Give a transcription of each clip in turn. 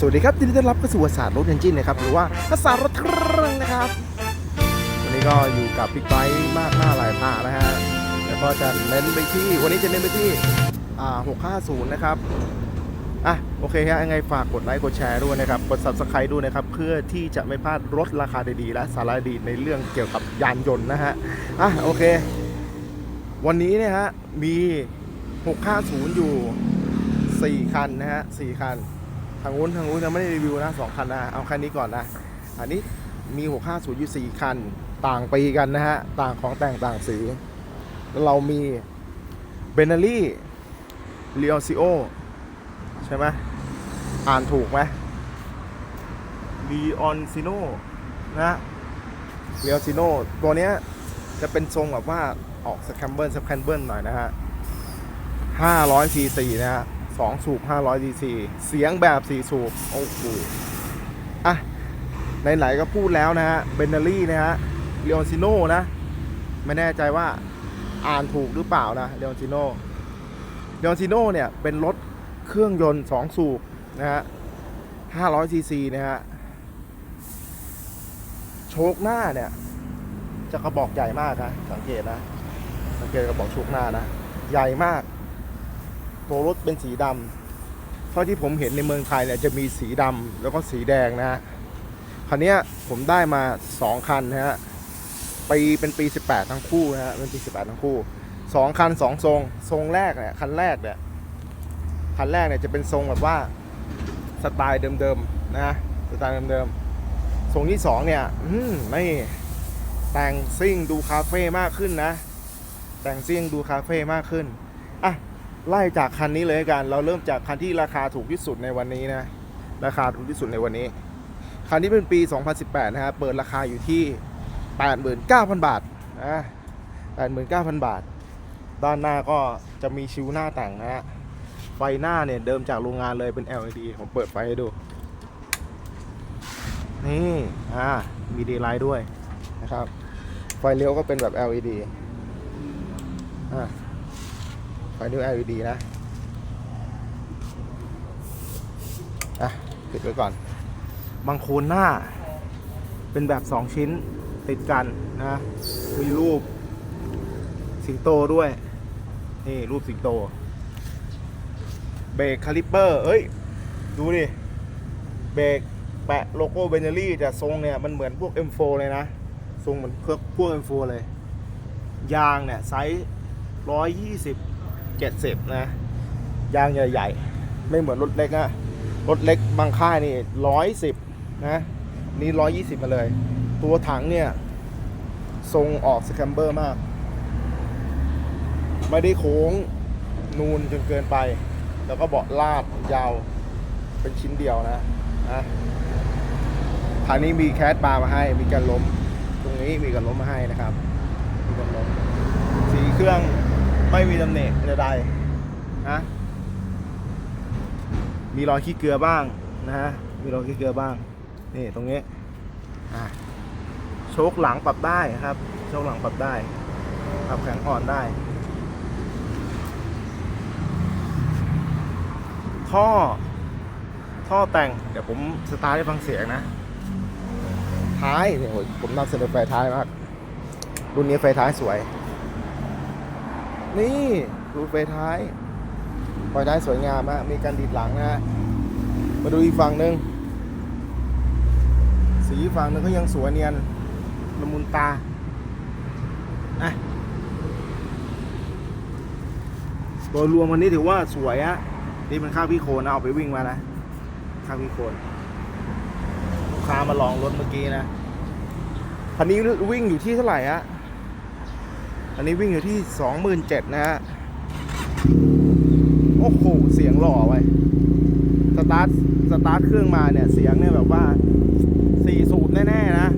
สวัสดีครับยินดีต้อนรับเข้าสู่ภาษาสตร์รถเอนจินนะครับหรือว่าภาษาสตร์รถเครื่องนะครับวันนี้ก็อยู่กับบิ๊กไบค์มากหน้าหลายตานะฮะแล้วก็จะเน้นไปที่วันนี้จะเน้นไปที่อ่า650 นะครับอะโอเคฮะยังไงฝากกดไลค์กดแชร์ด้วยนะครับกด subscribe ด้วยนะครับเพื่อที่จะไม่พลาดรถราคาดีๆ และสาระดีในเรื่องเกี่ยวกับยานยนต์นะฮะอะโอเค วันนี้เนี่ยฮะมี 650 อยู่ 4 คันนะฮะ4คันางนู้นทางนู้นยังไม่ได้รีวิวนะสองคันนะเอาคันนี้ก่อนนะ อันนี้มี 650อยู่4คันต่างปีกันนะฮะ ต่างของแต่งต่างสีแล้วเรามีเบน n ลี่เ e ียซิโอใช่ไหมอ่านถูกไหมลีออนซิโนนะเ e ียซิโนตัวเนี้ยจะเป็นทรงแบบว่าออกสแคมเบิลสแคมเบิลหน่อยนะฮะ500 cc นะฮะ สองสูบ 500 cc เสียงแบบ 4 สูบ โอ้โหอะไหนๆก็พูดแล้วนะฮะเบนเนอรี่นะฮะเ e อ n ซิโนนะ ไม่แน่ใจว่าอ่านถูกหรือเปล่านะเ e อ n ซิโนเ e อ n ซิโนเนี่ยเป็นรถเครื่องยนต์ 2 สูบนะฮะ 500 cc นะฮะ โชคหน้าเนี่ย จะกระบอกใหญ่มากนะ สังเกตนะ สังเกตกระบอกโชคหน้านะ ใหญ่มาก ตัวรถเป็นสีดำเท่าที่ผมเห็นในเมืองไทยเนี่ยจะมีสีดำแล้วก็สีแดงนะฮะคันนี้ผมได้มา 2 คันนะฮะปีเป็นปี 18 ทั้งคู่นะฮะเป็นปี 18 ทั้งคู่ 2 คัน 2 ทรง ทรงแรกเนี่ยคันแรกเนี่ยคันแรกเนี่ยจะเป็นทรงแบบว่าสไตล์เดิมๆนะสไตล์เดิมๆทรงที่ 2 เนี่ยอืมนี่แต่งซิ่งดูคาเฟ่มากขึ้นนะ แต่งซิ่งดูคาเฟ่มากขึ้นอะ ไล่จากคันนี้เลยกัน เราเริ่มจากคันที่ราคาถูกที่สุดในวันนี้นะ ราคาถูกที่สุดในวันนี้ คันนี้เป็นปี 2018 นะฮะ เปิดราคาอยู่ที่ 89,000 บาทนะ89,000 บาท ด้านหน้าก็จะมีชิวหน้าแต่งนะฮะ ไฟหน้าเนี่ยเดิมจากโรงงานเลยเป็น LED ผมเปิดไฟให้ดู นี่ อ่า มีดีไลท์ด้วยนะครับ ไฟเลี้ยวก็เป็นแบบ LED อ่า ไฟนิ้ว LED นะ อะปิดไว้ก่อน บางโคนหน้า เป็นแบบ 2 ชิ้นติดกันนะ มีรูป สิงโตด้วย นี่รูปสิงโต เบรกคาลิปเปอร์ เอ้ย ดูดิ เบรกแปะโลโก้เบเนอรี่แต่ทรงเนี่ย มันเหมือนพวก M4 เลยนะ ทรงเหมือนพวกพวก M4 เลย ยางเนี่ย ไซส์120 70 นะ ยางใหญ่ๆ ไม่เหมือนรถเล็กนะ รถเล็กบางค่ายนี่ 110 นะ นี่ 120 มาเลย ตัวถังเนี่ย ทรงออกสแคมเบอร์มาก ไม่ได้โค้งนูนจนเกินไป แล้วก็เบาะลาดยาวเป็นชิ้นเดียวนะนะทางนี้มีแคสบาร์มาให้ มีการล้ม ตรงนี้มีการล้มมาให้นะครับ มีการล้ม สีเครื่อง ไม่มีตำหนิใดๆนะมีรอยขี้เกลือบ้างนะฮะมีรอยขี้เกลือบ้างนี่ตรงนี้อะโชคหลังปรับได้ครับโชคหลังปรับได้ปรับแข็งอ่อนได้ ท่อ ท่อแต่งเดี๋ยวผมสตาร์ทให้ฟังเสียงนะ ท้ายเนี่ยโอ้ยผมนำเสนอไฟท้ายมากรุ่นนี้ไฟท้ายสวย นี่ดูไฟท้ายไฟท้ายสวยงามฮะมีการดีดหลังนะฮะมาดูอีกฝั่งหนึ่งสีฝั่งหนึงก็ยังสวยเนียนละมุนตาอะโดยรวมวันนี้ถือว่าสวยอะนี่เป็นข้าวพี่โคนนะเอาไปวิ่งมานะข้าวพี่โคนลูกค้ามาลองรถเมื่อกี้นะคันนี้วิ่งอยู่ที่เท่าไหร่ฮะ อันนี้วิ่งอยู่ที่สองหมื่นเจ็ดนะฮะ โอ้โห เสียงหล่อไว้ยสตาร์ท สตาร์ทเครื่องมาเนี่ย เสียงเนี่ยแบบว่าสี่สูบแน่ๆนะ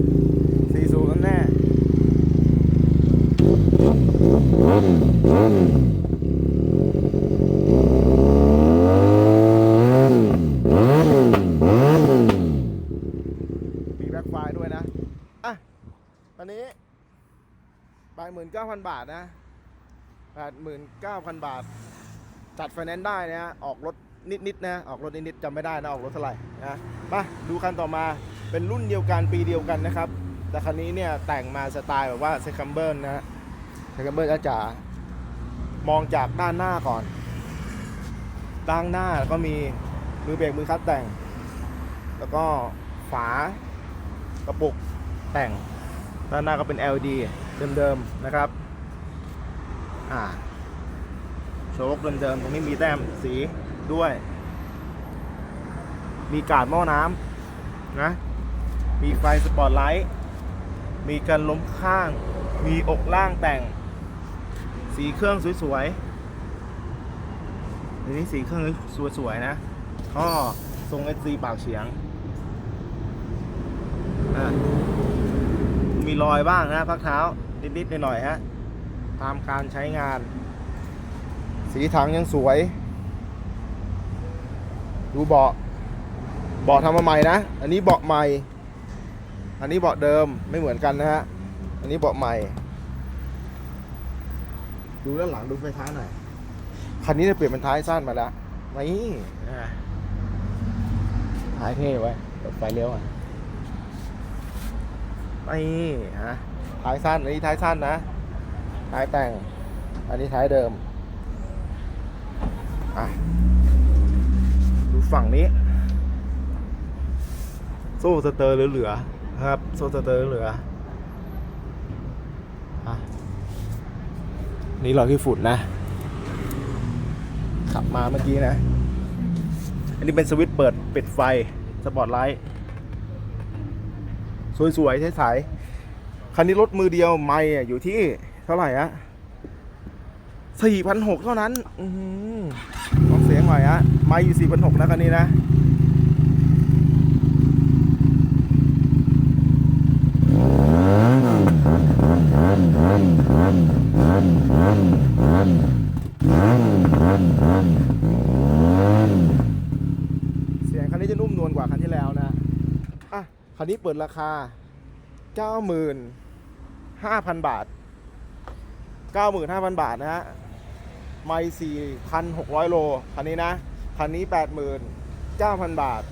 สี่สูบแน่ๆมีแบ็คไฟล์ด้วยนะ อะ ตอนนี้ไป หมื่นเก้าพันบาทนะแปดหมื่นเก้าพันบาท จัดไฟแนนซ์ได้นะฮะออกรถนิดๆนะ ออกรถนิดๆจำไม่ได้นะ ออกรถเท่าไหร่นะมาดูคันต่อมาเป็นรุ่นเดียวกันปีเดียวกันนะครับ แต่คันนี้เนี่ยแต่งมาสไตล์แบบว่าเซคัมเบิลนะเซคัมเบิลจ๋ามองจากด้านหน้าก่อนด้านหน้าแล้วก็มีมือเบรกมือคัดแต่ง แล้วก็ฝากระปุกแต่งด้านหน้าก็เป็น LED เดิมๆนะครับอ่าโชคเดิมๆตรงนี้มีแต้มสีด้วย มีกาดหม้อน้ำนะมีไฟสปอตไลท์มีกันล้มข้าง มีอกล่างแต่ง สีเครื่องสวยๆอันนี้สีเครื่องสวยๆนะก็ทรง SC ปากเฉียง มีรอยบ้างนะพักเท้า นิดๆหน่อยๆฮะตามการใช้งาน สีถังยังสวย ดูเบาะเบาะทำมาใหม่นะ อันนี้เบาะใหม่ อันนี้เบาะเดิมไม่เหมือนกันนะฮะ อันนี้เบาะใหม่ ดูด้านหลังดูไฟท้ายหน่อย คันนี้จะเปลี่ยนเป็นท้ายสั้นมาแล้วนี่อะท้ายเท่ไว้เปิดไฟเลี้ยวอะนี่ฮะ ท้ายสั้นอันนี้ท้ายสั้นนะ ท้ายแต่ง อันนี้ท้ายเดิม อะ ดูฝั่งนี้ โซ่สเตอร์เหลือๆครับ โซ่สเตอร์เหลืออะนี่รอยที่ฝุ่นนะ ขับมาเมื่อกี้นะ อันนี้เป็นสวิตช์เปิดปิดไฟ สปอตไลท์ สวยๆใสๆ คันนี้รถมือเดียวไม่อะอยู่ที่เท่าไหร่อะสี่พันหกเท่านั้น อือหือลองเสียงหน่อยฮะไม่อยู่สี่พันหกนะคันนี้นะ เสียงคันนี้จะนุ่มนวลกว่าคันที่แล้วนะ อะ คันนี้เปิดราคา 95,000 บาท 95,000 บาทนะฮะ ไม่4,600 โล คันนี้นะ คันนี้ 89,000 บาท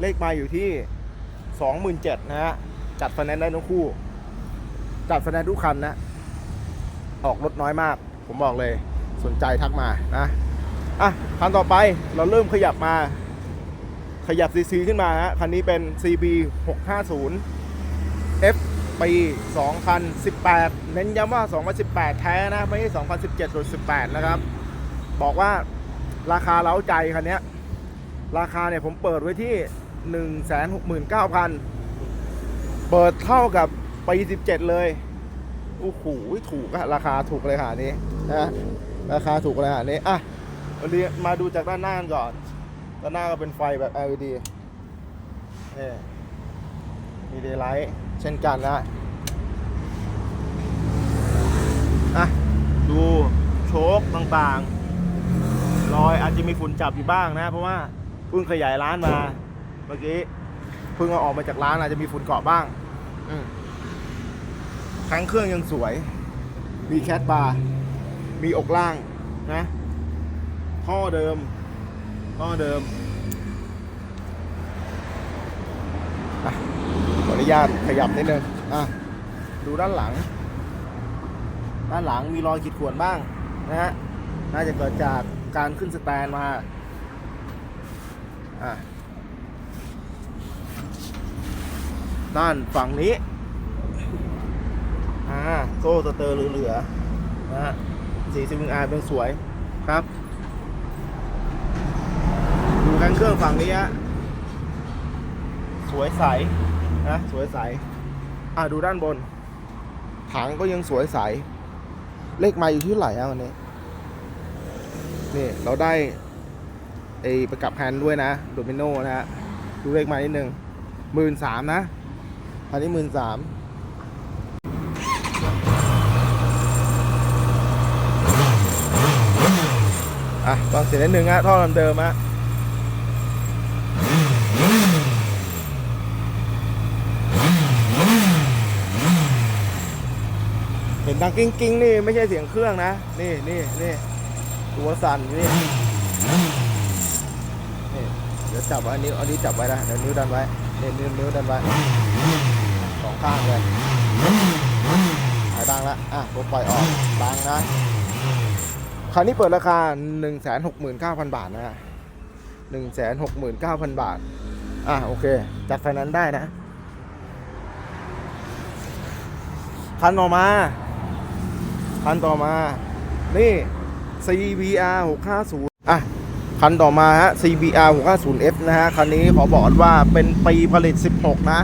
เลขไมาอยู่ที่ 27,000นะฮะ จัดไฟแนนซ์ได้ทั้งคู่ จัดไฟแนนซ์ทุกคันนะ ออกรถน้อยมาก ผมบอกเลย สนใจทักมานะ อะ คันต่อไปเราเริ่มขยับมา ขยับซีซีขึ้นมาฮะ คันนี้เป็น CB 650 F ปี 2018 เน้นย้ำว่า 2018 แท้นะ ไม่ใช่ 2017หรือ18 นะครับ บอกว่าราคาเล้าใจคันนี้ราคาเนี่ยผมเปิดไว้ที่ 169,000 เปิดเท่ากับปี 17 เลย โอ้โห ถูกอะราคาถูกเลยค่ะอันนี้นะราคาถูกเลยค่ะอันนี้อะวันนี้มาดูจากด้านหน้ากันก่อน ด้านหน้าก็เป็นไฟแบบ LED นี่มีเดย์ไลท์ เช่นกันนะอะดูโชคต่างๆ รอยอาจจะมีฝุ่นจับอยู่บ้างนะ เพราะว่าเพิ่งขยายร้านมาเมื่อกี้เพิ่งเอาออกมาจากร้านอาจจะมีฝุ่นเกาะบ้างอทั้งเครื่องยังสวย มีแคทบาร์มีอกล่างนะท่อเดิมท่อเดิมอะ นุญาตขยับนิดนึงอะดูด้านหลัง ด้านหลังมีรอยขีดข่วนบ้างนะฮะน่าจะเกิดจากการขึ้นสแตนมาอะด้านฝั่งนี้อ่าโซ่สเตอร์เหลือๆนะฮะสีซิมอาร์เป็นสวยครับดูกันเครื่องฝั่งนี้ฮะสวยใส นะสวยใส อะดูด้านบน ถังก็ยังสวยใส เลขไมาอยู่ที่ไหร่ะวันนี้ นี่เราได้ไอประกับแฮนด้วยนะ โดมิโนนะฮะ ดูเลขไมานิดนึงหมื่นสามนะอันนี้หมื่นสามอะตอนเสียงนิดนึงฮะท่อเดิมๆฮะ ห็นดังกิ้งกิ้งนี่ไม่ใช่เสียงเครื่องนะ นี่นี่นี่ตัวสั่นอยู่นี่เดี๋ยวจับไว้นิ้วเอานิ้วจับไว้นะเดี๋ยวนิ้วดันไว้เดี๋ยวนิ้วนิ้วดันไว้สองข้างเลยหายดังละอะผมปล่อยออกดังนะคันนี้เปิดราคา 169,000 บาทนะฮะ169,000 บาท อะโอเค จัดไฟนั้นได้นะ คันต่อมา คันต่อมา นี่ CBR 650อะ คันต่อมาฮะ CBR 650F นะฮะ คันนี้ขอบอกว่าเป็นปีผลิต 16 นะ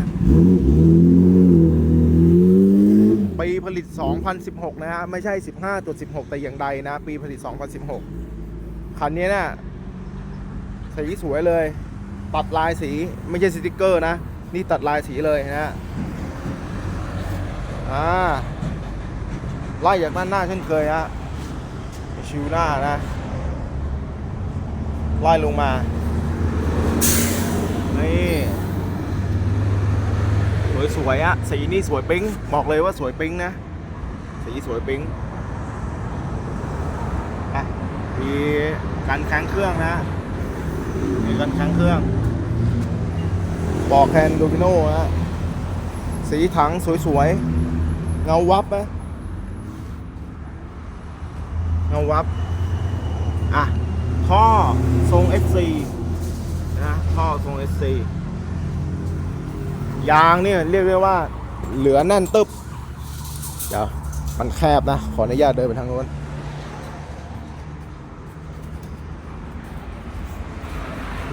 ปีผลิต 2016 นะฮะ ไม่ใช่ 15.16 แต่อย่างใดนะ ปีผลิต 2016 คันนี้เนะี่ยสีสวยเลย ตัดลายสีไม่ใช่สติกเกอร์นะ นี่ตัดลายสีเลยนะฮะอ่า ไล่จากด้านหน้าเช่นเคยฮะชิวหน้านะ ไล่ลงมา นี่สวยสวยๆอะสีนี่สวยปิ๊งบอกเลยว่าสวยปิ๊งนะ สีสวยปิ๊งอะมีการแข้งเครื่องนะมีการแข้งเครื่องบอกแคนโดมิโนนะสีถังสวยๆ เงาวับนะ เงาวับ อะท่อทรง SC นะท่อทรง SC ยางเนี่ยเรียกได้ว่าเหลือแน่นตึบเดี๋ยวมันแคบนะ ขออนุญาตเดินไปทางโน้น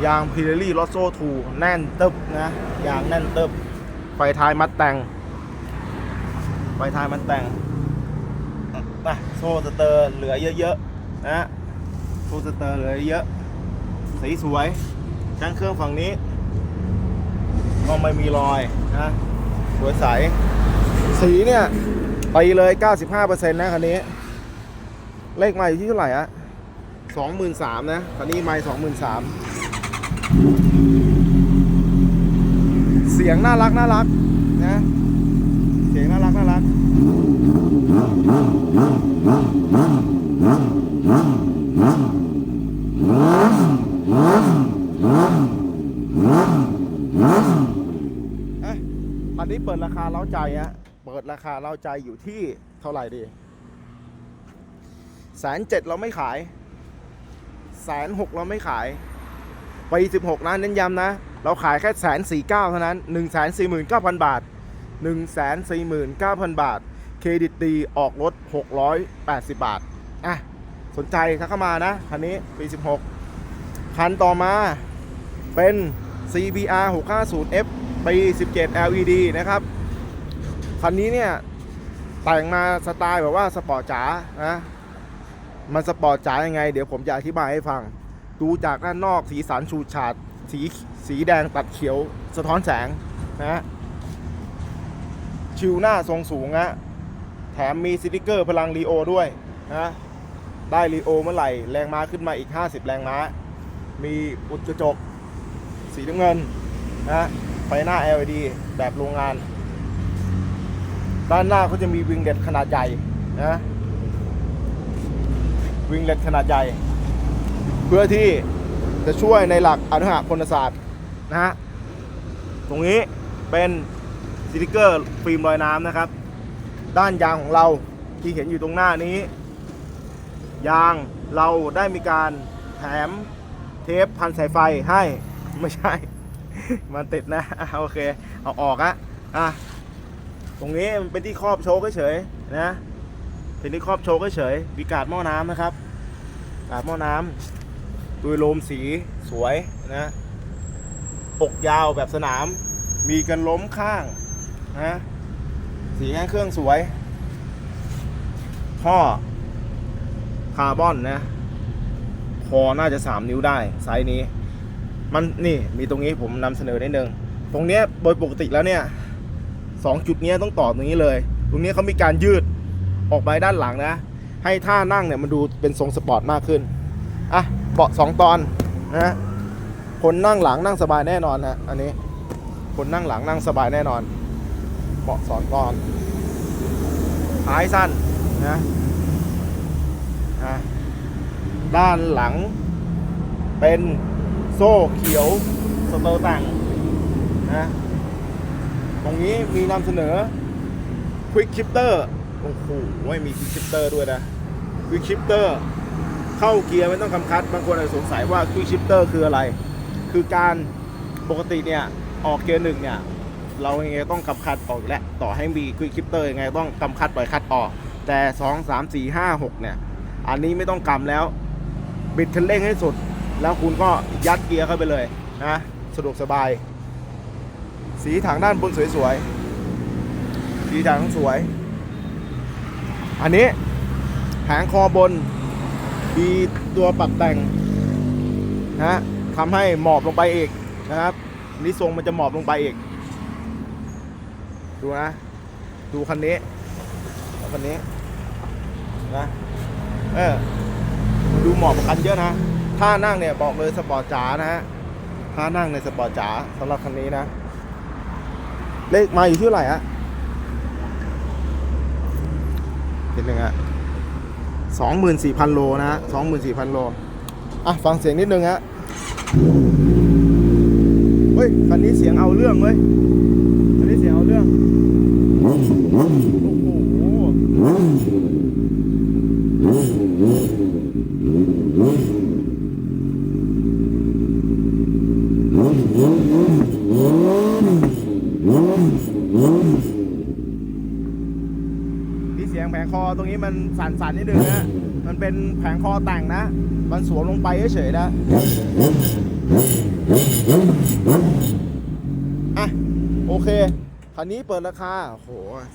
ยางพิเรลี่ลอโซ่ทูแน่นตึบนะ ยางแน่นตึบ ไฟท้ายมัดแต่ง ไฟท้ายมัดแต่ง นะโซ่สเตอร์เหลือเยอะๆนะโซ่สเตอร์เหลือเยอะสีสวยช่างเครื่องฝั่งนี้ ก็ไม่มีรอยนะสวยใส สีเนี่ยไปเลย 95%นะคันนี้ เลขไม่อยู่ที่เท่าไหร่อะ23,000นะคันนี้ไม่23,000เสียงน่ารักน่ารักนะ เสียงน่ารักน่ารัก อะอันนี้เปิดราคาเล้าใจฮะ เปิดราคาเล้าใจอยู่ที่เท่าไหร่ดีแสนเจ็ดเราไม่ขายแสนหกเราไม่ขายปีสิบหกนะเน้นย้ำนะ เราขายแค่แสนสี่เก้าเท่านั้นหนึ่งแสนสี่หมื่นเก้าพันบาทหนึ่งแสนสี่หมื่นเก้าพันบาท เครดิตดีออกรถหกร้อยแปดสิบบาท อะ สนใจทักเข้ามานะ คันนี้ปีสิบหกคันต่อมาเป็น CBR 650F ปี17 LED นะครับ คันนี้เนี่ย แต่งมาสไตล์แบบว่าสปอร์ตจ๋านะมันสปอร์ตจ๋ายังไง เดี๋ยวผมจะอธิบายให้ฟัง ดูจากด้านนอกสีสันฉูดฉาดสีสีแดงตัดเขียว สะท้อนแสงนะชิวหน้าทรงสูงนะ แถมมีสติกเกอร์พลังรีโอด้วยนะได้รีโอเมื่อไหร่ แรงม้าขึ้นมาอีก 50 แรงม้า มีอุดกระจก สีน้ำเงินนะไฟหน้า LED แบบโรงงาน ด้านหน้าเขาจะมีวิงเล็ตขนาดใหญ่นะวิงเล็ตขนาดใหญ่ เพื่อที่จะช่วยในหลักอนุหะพลศาสตร์นะฮะตรงนี้เป็นสติกเกอร์ฟิล์มลอยน้ำนะครับ ด้านยางของเราที่เห็นอยู่ตรงหน้านี้ ยางเราได้มีการแถมเทปพันสายไฟให้ไม่ใช่ มันติดนะโอเค เอาออกอะอะตรงนี้มันเป็นที่ครอบโชว์เฉยๆนะเป็นที่ครอบโชว์เฉยๆมีกาดหม้อน้ำนะครับ กาดหม้อน้ำตุยโลมสีสวยนะอกยาวแบบสนาม มีกันล้มข้างนะ สีแห้งเครื่องสวย ท่อ คาร์บอนนะ คอน่าจะ 3 นิ้วได้ ไซส์นี้ มันนี่มีตรงนี้ผมนำเสนอนิดนึง ตรงเนี้ยโดยปกติแล้วเนี่ยสองจุดนี้ต้องต่อตรงนี้เลย ตรงนี้เขามีการยืดออกไปด้านหลังนะ ให้ท่านั่งเนี่ยมันดูเป็นทรงสปอร์ตมากขึ้น อะ เบาะสองตอนนะฮะคนนั่งหลังนั่งสบายแน่นอนฮะ อันนี้ คนนั่งหลังนั่งสบายแน่นอน เบาะสองตอนท้ายสั้นนะด้านหลัง เป็นโซ่เขียวสโตร์ต่างนะตรงนี้มีนำเสนอ Quick Shifter โอ้โหมี Quick Shifter ด้วยนะ Quick Shifter เข้าเกียร์ไม่ต้องคำคัดบางคนอาจจะสงสัยว่า Quick Shifter คืออะไร คือการปกติเนี่ย ออกเกียร์หนึ่งเนี่ย เรายังไงต้องกำคัดออกอยู่แล้วต่อให้มี Quick Shifter ยังไงต้องกำคัดปล่อยคัดออก แต่ 2 3 4 5 6 เนี่ย อันนี้ไม่ต้องกำแล้ว บิดคันเร่งให้สุด แล้วคุณก็ยัดเกียร์เข้าไปเลยนะสะดวกสบาย สีถังด้านบนสวยๆสีถังสวย อันนี้แผงคอบนมีตัวปรับแต่งนะทำให้หมอบลงไปอีกนะครับนี่ทรงมันจะหมอบลงไปอีก ดูนะ ดูคันนี้คันนี้นะเออดูเหมอบกว่าคันเยอะนะถ้านั่งเนี่ยบอกเลยสปอร์ตจ๋านะฮะถ้านั่งในสปอร์ตจ๋าสำหรับคันนี้นะเลขมาอยู่ที่เท่าไหร่ฮะนิดนึงฮะสองหมื่นสี่พันโลนะฮะสองหมื่นสี่พันโลอะฟังเสียงนิดนึงฮะเฮ้ยคันนี้เสียงเอาเรื่องเว้ย คันนี้เสียงเอาเรื่อง โอ้โห ที่เสียงแผงค อตรงนี้มันสั่นๆนิดนึงนะมันเป็นแผงคอแต่งนะ มันสวมลงไปเฉยๆนะอะโอเคคันนี้เปิดราคาโห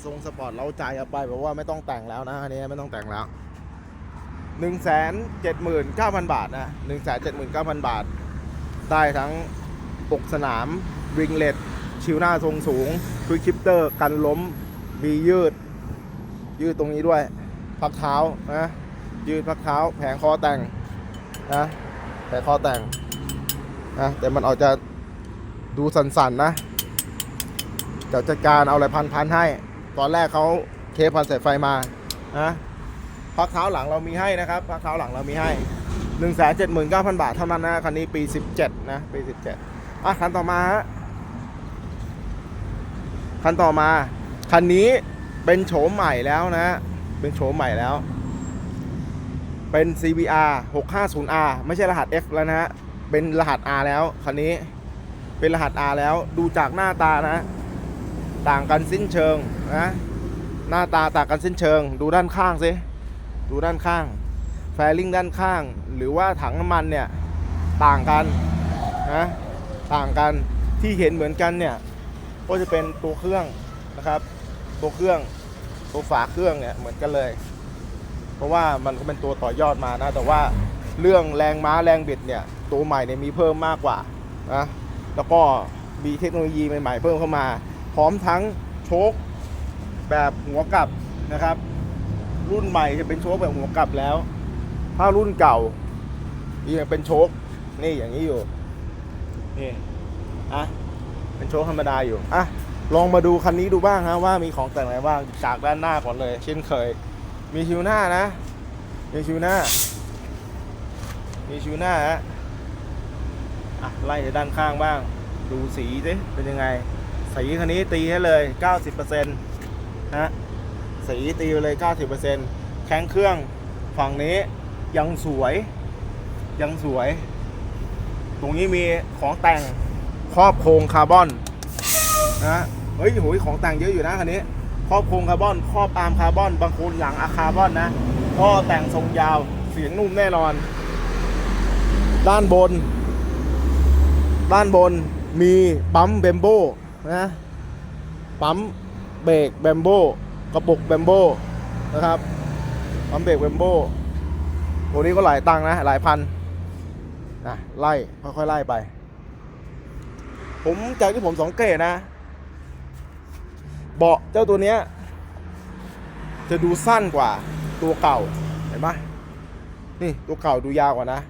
ทรงสปอร์ตเราใจเอาไปแบบว่าไม่ต้องแต่งแล้วนะคันนี้ไม่ต้องแต่งแล้ว1 7 9 0 0 0 บาทนะ1 7 9 0 0 0 บาท ได้ทั้งปกสนามวิงเลตชิวหน้าทรงสูงควิกชิปเตอร์กันล้ม มียืด ยืดตรงนี้ด้วย พักเท้านะยืดพักเท้า แผงคอแต่งนะแผงคอแต่งนะแต่มันอาจจะดูสั่นๆนะเดี๋ยวจัดการเอาอะไรพันพันๆให้ ตอนแรกเขาเคพันสายไฟมานะพักเท้าหลังเรามีให้นะครับพักเท้าหลังเรามีให้1 7 9 0 0 0บาทเท่านั้นนะคันนี้ปี17นะปี17อะคันต่อมาฮะคันต่อมา คันนี้ เป็นโฉมใหม่แล้วนะ เป็นโฉมใหม่แล้ว เป็น CBR 650R ไม่ใช่รหัส F แล้วนะฮะ เป็นรหัส R แล้วคันนี้ เป็นรหัส R แล้ว ดูจากหน้าตานะ ต่างกันสิ้นเชิงนะ หน้าตาต่างกันสิ้นเชิง ดูด้านข้างสิ ดูด้านข้าง แฟลิงด้านข้าง หรือว่าถังน้ำมันเนี่ย ต่างกันนะ ต่างกัน ที่เห็นเหมือนกันเนี่ย ก็จะเป็นตัวเครื่องนะครับ ตัวเครื่องตัวฝาเครื่องเนี่ยเหมือนกันเลย เพราะว่ามันก็เป็นตัวต่อยอดมานะ แต่ว่าเรื่องแรงม้าแรงบิดเนี่ยตัวใหม่เนี่ยมีเพิ่มมากกว่านะแล้วก็มีเทคโนโลยีใหม่ๆเพิ่มเข้ามา พร้อมทั้งโชคแบบหัวกลับนะครับ รุ่นใหม่จะเป็นโชคแบบหัวกลับแล้ว ถ้ารุ่นเก่ายังเป็นโชคนี่อย่างนี้อยู่นี่อะเป็นโชคธรรมดาอยู่อะ ลองมาดูคันนี้ดูบ้างฮะว่ามีของแต่งอะไรบ้างจากด้านหน้าก่อนเลย เช่นเคย มีชิวหน้านะ มีชิวหน้า มีชิวหน้าฮะอะไล่จากด้านข้างบ้าง ดูสีสิเป็นยังไง สีคันนี้ตีให้เลย 90%นะสีตีไปเลย 90%แข้งเครื่องฝั่งนี้ยังสวย ยังสวย ตรงนี้มีของแต่งครอบโครงคาร์บอนนะ เฮ้ยโหยของแต่งเยอะอยู่นะคันนี้ครอบโครงคาร์บอนครอบอาร์มคาร์บอนบางคนหลังอะคาร์บอนนะท่อแต่งทรงยาวเสียงนุ่มแน่นอน ด้านบน ด้านบนมีปั๊มเบมโบนะปั๊มเบรกแบมโบกระปุกแบมโบนะครับปั๊มเบรกแบมโบตัวนี้ก็หลายตังนะ หลายพันนะไล่ค่อยๆไล่ไป ผมจากที่ผมสังเกตนะ เบาะเจ้าตัวเนี้ย จะดูสั้นกว่าตัวเก่าเห็นปะนี่ตัวเก่าดูยาวกว่านะ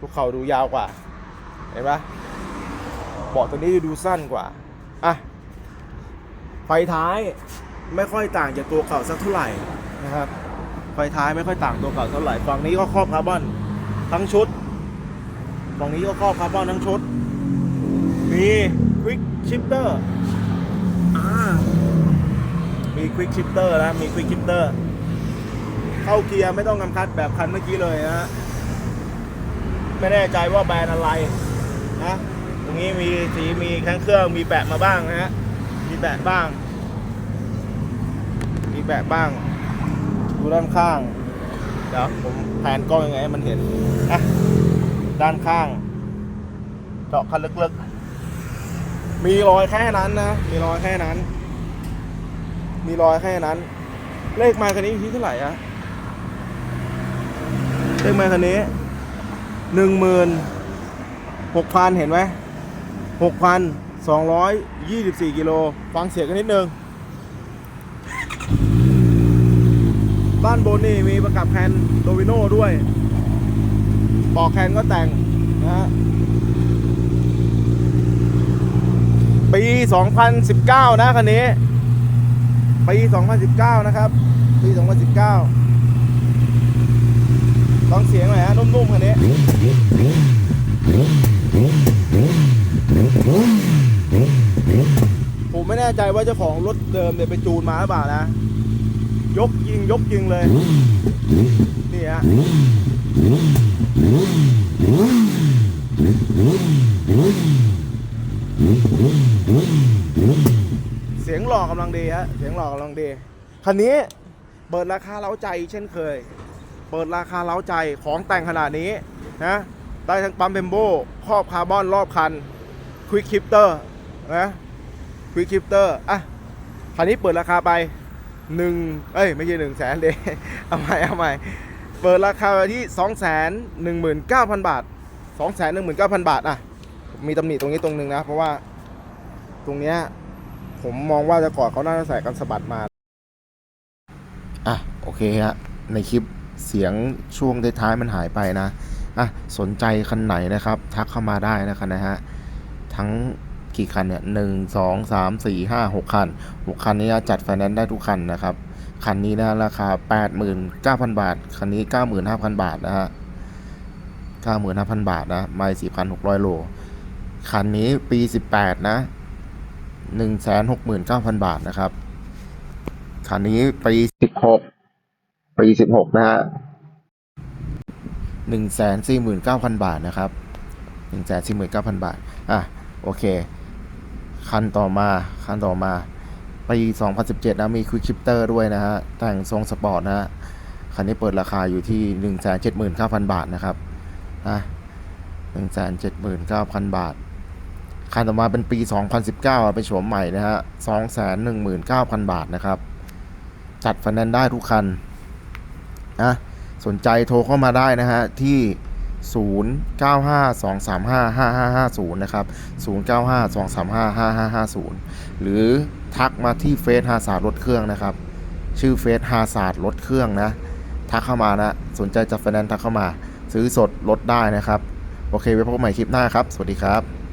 ตัวเก่าดูยาวกว่าเห็นปะเบาะตัวนี้จะดูสั้นกว่าอะไฟท้ายไม่ค่อยต่างจากตัวเก่าสักเท่าไหร่นะครับไฟท้ายไม่ค่อยต่างตัวเก่าเท่าไหร่ฝั่งนี้ก็ครอบคาร์บอนทั้งชุดกล่งนี้ก็ครอบคาร์บอนทั้งชุดมีควิกชิปเตอร์ มีควิกชิปเตอร์นะ มีควิกชิปเตอร์ เข้าเกียร์ไม่ต้องกำคัดแบบคันเมื่อกี้เลยนะฮะ ไม่แน่ใจว่าแบรนด์อะไรนะ ตรงนี้มีสีมีแข้งเครื่องมีแปะมาบ้างนะฮะ มีแปะบ้าง มีแปะบ้าง ดูด้านข้าง เดี๋ยวผมแผนกล้องยังไงให้มันเห็นนะด้านข้าง เจาะคันลึกๆ มีรอยแค่นั้นนะ มีรอยแค่นั้น มีรอยแค่นั้น เลขไมาคันนี้อยู่ที่เท่าไหร่อะเลขไมาคันนี้หนึ่งหมื่นหกพันเห็นไหมหกพันสองร้อยยี่สิบสี่กิโลฟังเสียงกันนิดนึงด้านบนนี่มีประกับแคนโดวิโน่ด้วยปอกแคนก็แต่งนะฮะปี 2019 นะคันนี้ ปี 2019 นะครับ ปี 2019ฟังเสียงหน่อยฮะนุ่มๆคันนี้ผมไม่แน่ใจว่าเจ้าของรถเดิมเนี่ยไปจูนมาหรือเปล่านะ ยกยิงยกยิงเลย นี่ฮะ เสียงหล่อกำลังดีฮะเสียงหล่อกำลังดีคันนี้เปิดราคาเล้าใจเช่นเคย เปิดราคาเล้าใจของแต่งขนาดนี้นะได้ทั้งปั๊มเบมโบครอบคาร์บอนรอบคันควิกคิปเตอร์นะควิกคิปเตอร์อะคันนี้เปิดราคาไปหนึ่งเอ้ย ไม่ใช่หนึ่งแสนเดเอาใหม่เอาใหม่ เปิดราคาที่สองแสนหนึ่งหมื่นเก้าพันบาทสองแสนหนึ่งหมื่นเก้าพันบาท อะ มีตำหนิตรงนี้ตรงหนึ่งนะ เพราะว่าตรงเนี้ย ผมมองว่าจะก่อนเขาน่าจะใส่กันสะบัดมา อะ โอเคฮะ ในคลิปเสียงช่วงท้ายๆมันหายไปนะ อะ สนใจคันไหนนะครับ ทักเข้ามาได้นะครับนะฮะ ทั้งกี่คันเนี่ยหนึ่งสองสามสี่ห้าหกคันหกคันนี้จัดไฟแนนซ์ได้ทุกคันนะครับ คันนี้นะราคาแปดหมื่นเก้าพันบาท คันนี้เก้าหมื่นห้าพันบาทนะฮะเก้าหมื่นห้าพันบาทนะ ไม่สี่พันหกร้อยโล คันนี้ปีสิบแปดนะ หนึ่งแสนหกหมื่นเก้าพันบาทนะครับ คันนี้ปีสิบหกปีสิบหกนะฮะหนึ่งแสนสี่หมื่นเก้าพันบาทนะครับหนึ่งแสนสี่หมื่นเก้าพันบาท อะ โอเค คันต่อมา คันต่อมา ปี 2017 นะ มีควิกชิปเตอร์ด้วยนะฮะ แต่งทรงสปอร์ตนะฮะ คันนี้เปิดราคาอยู่ที่ 179,000 บาทนะครับนะ179,000 บาท คันต่อมาเป็นปี 2019 เป็นโฉมใหม่นะฮะ 219,000 บาทนะครับ จัดฟันแนนได้ทุกคันนะสนใจโทรเข้ามาได้นะฮะ ที่ 0952355550 นะครับ 0952355550 หรือทักมาที่เฟซฮาศาสตร์รถเครื่องนะครับ ชื่อเฟซฮาศาสตร์รถเครื่องนะ ทักเข้ามานะ สนใจจัดไฟแนนทักเข้ามา ซื้อสดลดได้นะครับ โอเคไว้พบใหม่คลิปหน้าครับ สวัสดีครับ